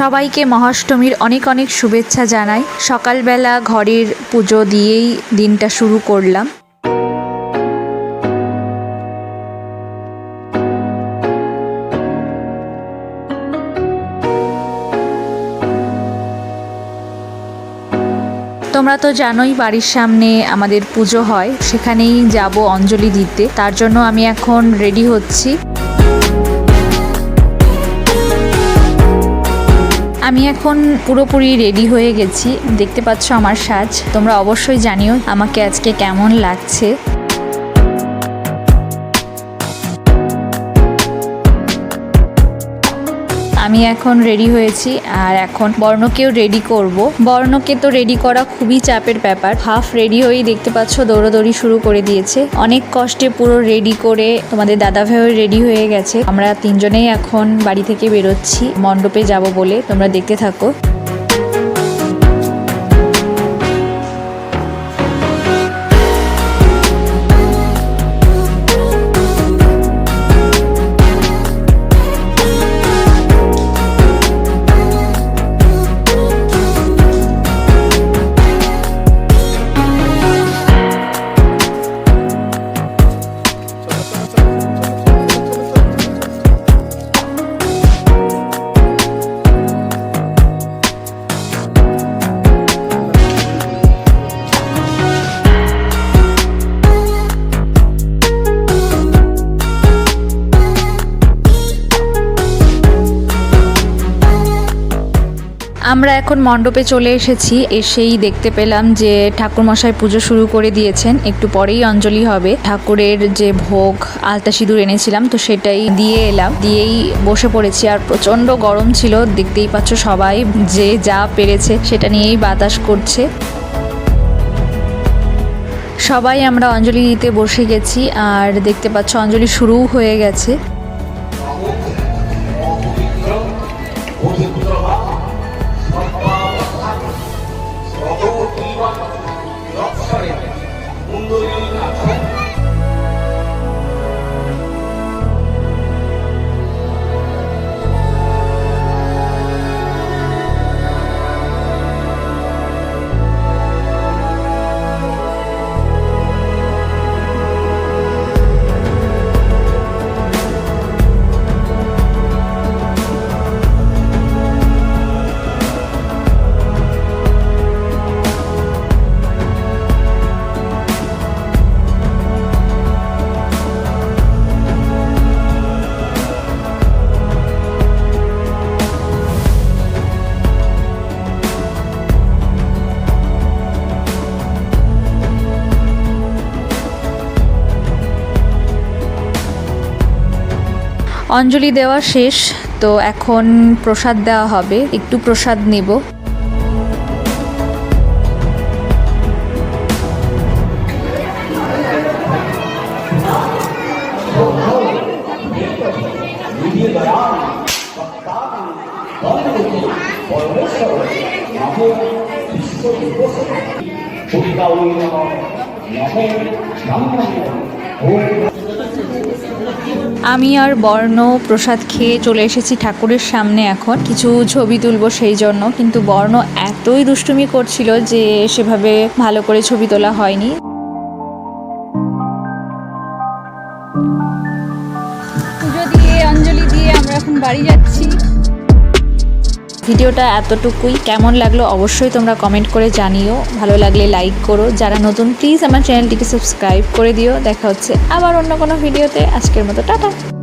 সবাইকে মহাষ্টমীর অনেক অনেক শুভেচ্ছা জানাই। সকালবেলা ঘরের পুজো দিয়েই দিনটা শুরু করলাম। তোমরা তো জানোই বাড়ির সামনে আমাদের পুজো হয়, সেখানেই যাব অঞ্জলি দিতে। তার জন্য আমি এখন রেডি হচ্ছি। আমি এখন পুরোপুরি রেডি হয়ে গেছি। দেখতে পাচ্ছ আমার সাজ। তোমরা অবশ্যই জানিও আমাকে আজকে কেমন লাগছে। আমি এখন রেডি হয়েছি আর এখন বর্ণকেও রেডি করব। বর্ণকে তো রেডি করা খুবই চাপের ব্যাপার। হাফ রেডি হয়েই দেখতে পাচ্ছ দৌড়োদৌড়ি শুরু করে দিয়েছে। অনেক কষ্টে পুরো রেডি করে তোমাদের দাদা ভাইও রেডি হয়ে গেছে। আমরা তিনজনেই এখন বাড়ি থেকে বেরোচ্ছি। মণ্ডপে যাব বলে তোমরা দেখতে থাকো। আমরা এখন মণ্ডপে চলে এসেছি, এসেই দেখতে পেলাম যে ঠাকুরমশাই পুজো শুরু করে দিয়েছেন, একটু পরেই অঞ্জলি হবে। ঠাকুরের যে ভোগ, আলতা সিঁদুর এনেছিলাম, তো সেটাই দিয়ে এলাম। দিয়েই বসে পড়েছি, আর প্রচণ্ড গরম ছিল, দেখতেই পাচ্ছ সবাই যে যা পেরেছে, সেটা নিয়েই বাতাস করছে। সবাই আমরা অঞ্জলি দিতে বসে গেছি, আর দেখতে পাচ্ছ অঞ্জলি শুরুও হয়ে গেছে। William. অঞ্জলি দেওয়া শেষ তো এখন প্রসাদ দেওয়া হবে একটু প্রসাদ নেব। আমি আর বর্ণ প্রসাদ খেয়ে চলে এসেছি ঠাকুরের সামনে এখন। কিছু ছবি তুলবো সেই জন্য, কিন্তু বর্ণ এতই দুষ্টুমি করছিল যে সেভাবে ভালো করে ছবি তোলা হয়নি। পুজো দিয়ে, অঞ্জলি দিয়ে আমরা এখন বাড়ি যাচ্ছি। ভিডিওটা এতটুকুই। কেমন লাগল অবশ্যই তোমরা কমেন্ট করে জানিও। ভালো লাগলে লাইক করো। যারা নতুন প্লিজ আমার চ্যানেলটিকে সাবস্ক্রাইব করে দিও। দেখা হচ্ছে আবার অন্য কোনো ভিডিওতে আজকের মতো, টাটা।